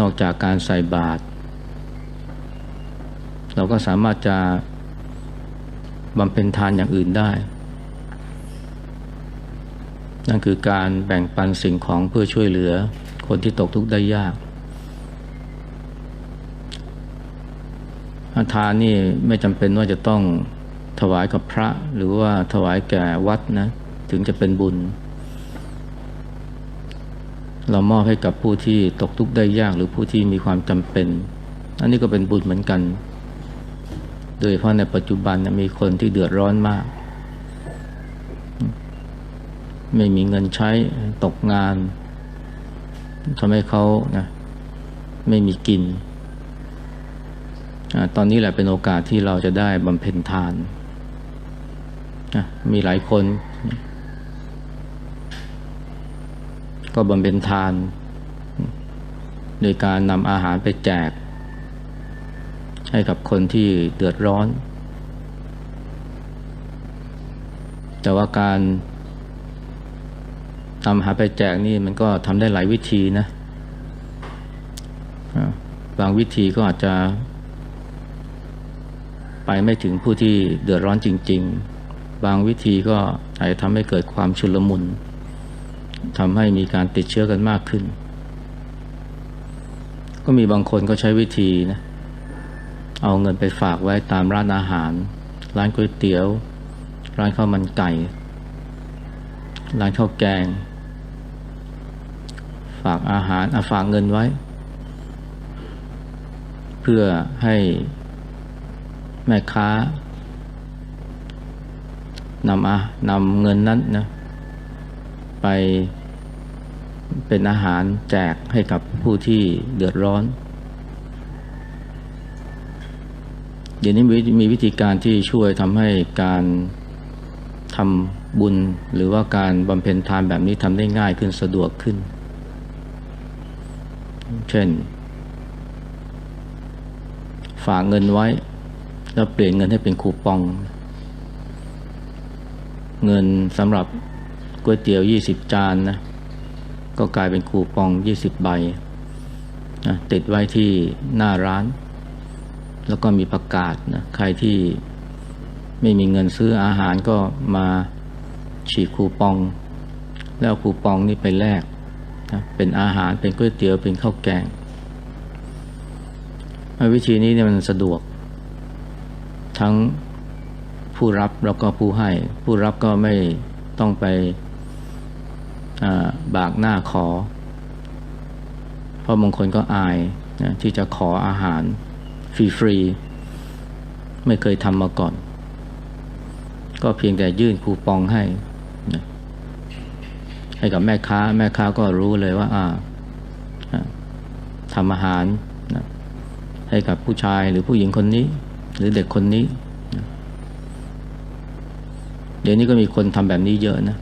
นอกจากการใส่บาตรเราก็สามารถจะบำเพ็ญทานอย่างอื่นได้ นั่นคือการแบ่งปันสิ่งของเพื่อช่วยเหลือคนที่ตกทุกข์ได้ยากทานนี่ไม่จำเป็นว่าจะต้องถวายกับพระหรือว่าถวายแก่วัดนะ ถึงจะเป็นบุญ เรามอบให้กับผู้ที่ตกทุกข์ได้ยากหรือผู้ที่มีความจำเป็น อันนี้ก็เป็นบุญเหมือนกัน โดยเฉพาะในปัจจุบันนะมีคนที่เดือดร้อนมาก ไม่มีเงินใช้ตกงานทำให้เขานะไม่มีกินอตอนนี้แหละเป็นโอกาสที่เราจะได้บำเพ็ญทานนะมีหลายคน ก็บำเพ็ญทาน โดยการนำอาหารไปแจก ให้กับคนที่เดือดร้อน แต่ว่าการนำอาหารไปแจกนี่มันก็ทำได้หลายวิธีนะ บางวิธีก็อาจจะ ไปไม่ถึงผู้ที่เดือดร้อนจริง ๆ บางวิธีก็อาจจะทำให้เกิดความชุลมุน ทำให้มีการติดเชื้อกันมากขึ้น ก็มีบางคนก็ใช้วิธีนะเอาเงินไปฝากไว้ตามร้านอาหาร ร้านก๋วยเตี๋ยว ร้านข้าวมันไก่ ร้านข้าวแกง ฝากอาหารอาฝากเงินไว้ เพื่อให้แม่ค้านำอานำเงินนั้นนะ ไปเป็นอาหารแจกให้กับผู้ที่เดือดร้อน เดี๋ยวนี้มีวิธีการที่ช่วยทำให้การทำบุญหรือว่าการบำเพ็ญทานแบบนี้ทำได้ง่ายขึ้นสะดวกขึ้น เช่น ฝากเงินไว้ แล้วเปลี่ยนเงินให้เป็นคูปอง เงินสำหรับ ก๋วยเตี๋ยวยี่สิบจานนะก็กลายเป็นคูปองยี่สิบใบนะติดไว้ที่หน้าร้าน แล้วก็มีประกาศนะใครที่ไม่มีเงินซื้ออาหารก็มาฉีกคูปอง แล้วคูปองนี่ไปแลกนะเป็นอาหารเป็นก๋วยเตี๋ยวเป็นข้าวแกง วิธีนี้เนี่ยมันสะดวก ทั้งผู้รับแล้วก็ผู้ให้ ผู้รับก็ไม่ต้องไป บากหน้าขอ เพราะบางคนก็อายนะที่จะขออาหารฟรีๆ ไม่เคยทำมาก่อน ก็เพียงแต่ยื่นคูปองให้นะให้กับแม่ค้า แม่ค้าก็รู้เลยว่าอ่าทำอาหารนะให้กับผู้ชายหรือผู้หญิงคนนี้ หรือเด็กคนนี้นะเดี๋ยวนี้ก็มีคนทำแบบนี้เยอะนะ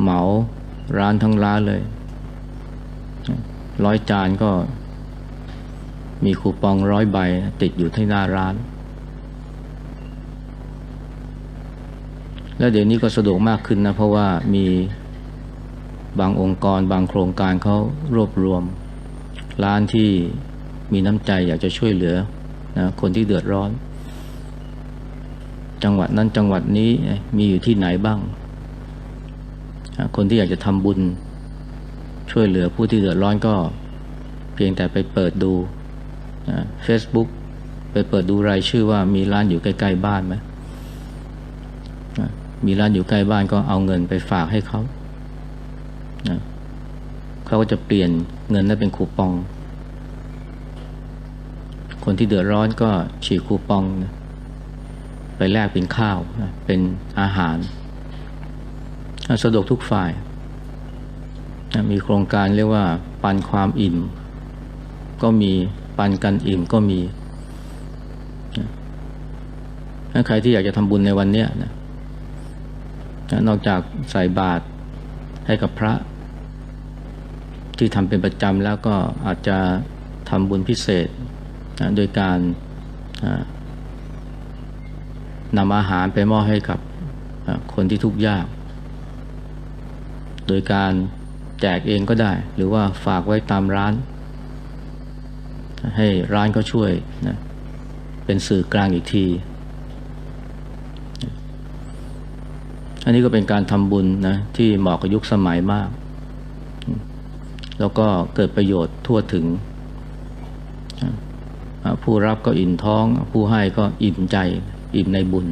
เหมาร้านทั้งร้านเลยร้อยจานก็มีคูปองร้อยใบติดอยู่ที่หน้าร้าน แล้วเดี๋ยวนี้ก็สะดวกมากขึ้นนะ เพราะว่ามีบางองค์กรบางโครงการเขารวบรวม ร้านที่มีน้ำใจอยากจะช่วยเหลือนะคนที่เดือดร้อน จังหวัดนั้นจังหวัดนี้มีอยู่ที่ไหนบ้าง คนที่อยากจะทำบุญช่วยเหลือผู้ที่เดือดร้อนก็เพียงแต่ไปเปิดดูเฟซบุ๊กไปเปิดดูรายชื่อว่ามีร้านอยู่ใกล้ ๆ บ้านไหมมีร้านอยู่ใกล้บ้านก็เอาเงินไปฝากให้เขาเขาก็จะเปลี่ยนเงินนั้นเป็นคูปอง คนที่เดือดร้อนก็ฉีกคูปอง ไปแลกเป็นข้าวเป็นอาหาร สะดวกทุกฝ่ายนะมีโครงการเรียกว่าปันความอิ่ม ก็มีปันกันอิ่มก็มีถ้าใครที่อยากจะทำบุญในวันนี้นะนอกจากใส่บาตรให้กับพระ ที่ทำเป็นประจำแล้วก็อาจจะทำบุญพิเศษนะโดยการนำอาหารไปมอบให้กับคนที่ทุกข์ยาก โดยการแจกเองก็ได้ หรือว่าฝากไว้ตามร้าน ให้ร้านก็ช่วยนะเป็นสื่อกลางอีกที อันนี้ก็เป็นการทำบุญนะที่เหมาะกับยุคสมัยมาก แล้วก็เกิดประโยชน์ทั่วถึง ผู้รับก็อิ่มท้อง ผู้ให้ก็อิ่มใจ อิ่มในบุญ